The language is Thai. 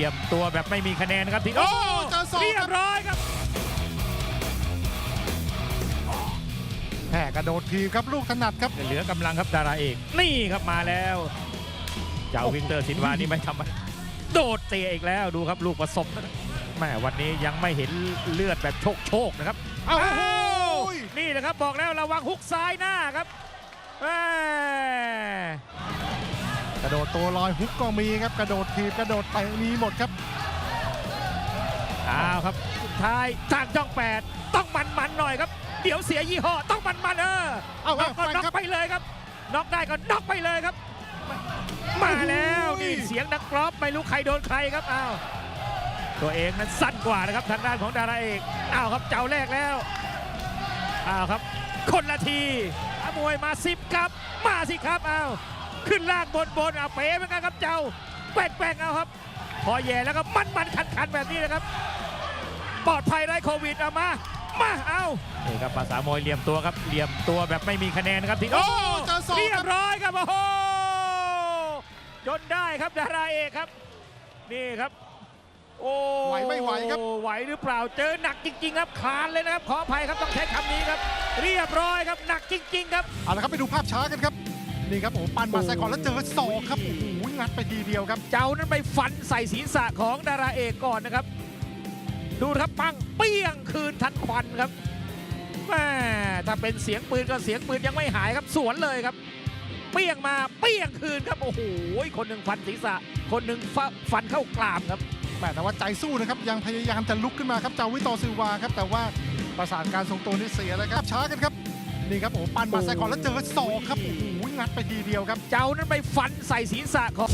ลี่ยมตัวแบบไม่มีคะแนนนะครับทีโอ้โอ้เจอศอกครับเรียบร้อยครับแหมกระโดดทีบครับลูกถนัดครับเหลือกำลังครับดาราเอกนี่ครับมาแล้ว เจ้าโอ้โหวิกเตอร์ซินวานี่ไม่ทำอะไรโดดเตะอีกแล้วดูครับลูกผสมนะครับแม่วันนี้ยังไม่เห็นเลือดแบบโชคโชคๆนะครับ เอาโอ้โหนี่แหละครับบอกแล้วระวังฮุกซ้ายหน้าครับ กระโดดตัวลอยฮุกก็มีครับ กระโดดทีบกระโดดไปมีหมดครับอ้าวครับสุดท้ายทางจ้องแปดต้องมันมันๆหน่อยครับ เดี๋ยวเสียยี่ห้อต้องมันมันๆเออเอาน็อกก็เอาน็อกครับไปเลยครับน็อกได้ก็น็อกไปเลยครับ มาแล้วโอ้โหนี่เสียงนักกรอบไม่รู้ใครโดนใครครับอ้าวตัวเองนั้นสั้นกว่านะครับทางด้านของดาราเอกอ้าวครับเจ้าแรกแล้วอ้าวครับ คนละทีอามวยมาสิบครับ มาสิครับอ้าว ขึ้นล่างบนบนเอาเป๋เหมือนกันครับเจ้าแกว่งแกว่งเอาครับ พอแย่แล้วก็มันมันคันคันๆแบบนี้นะครับ ปลอดภัยไร้โควิดเอามา มาเอานี่ครับภาษามวยเหลี่ยมตัวครับเหลี่ยมตัวแบบไม่มีคะแนนนะครับทีโอ้โอ้เจอศอกเรียครับบร้อยครับโอ้โหจนได้ครับดาราเอกครับ นี่ครับ โอ้ไหวไม่ไหวครับ ไหวหรือเปล่าเจอหนักจริง ๆ ครับคลานเลยนะครับขออภัยครับต้องใช้คำนี้ครับ เรียบร้อยครับหนักจริง ๆ ครับ เอาละครับไปดูภาพช้ากันครับ นี่ครับโอ้โหปันมาใส่ก่อนแล้วเจอศอกครับโอ้โหงัดไปทีเดียวครับ เจ้านั้นไปฟันใส่ศีรษะของดาราเอกก่อนนะครับ ดูนะครับปังเปี้ยงคืนทันควันครับแม่ถ้าเป็นเสียงปืนก็เสียงปืนยังไม่หายครับสวนเลยครับ เปี้ยงมาเปี้ยงคืนครับโอ้โหคนหนึ่งฟันศีรษะ คนหนึ่งฟฟันเข้ากรามครับแหมแต่ว่าใจสู้นะครับยังพยายามจะลุกขึ้นมาครับเจ้าวิโตซิลวาครับแต่ว่าประสานการทรงตัวนี่เสียแล้วครับช้ากันครับนี่ครับโอ้โหปันมาใส่ก่อนแล้วเจอศอกครับโอ้โห งัดไปทีเดียวครับ เจ้านั้นไปฟันใส่ศีรษะของ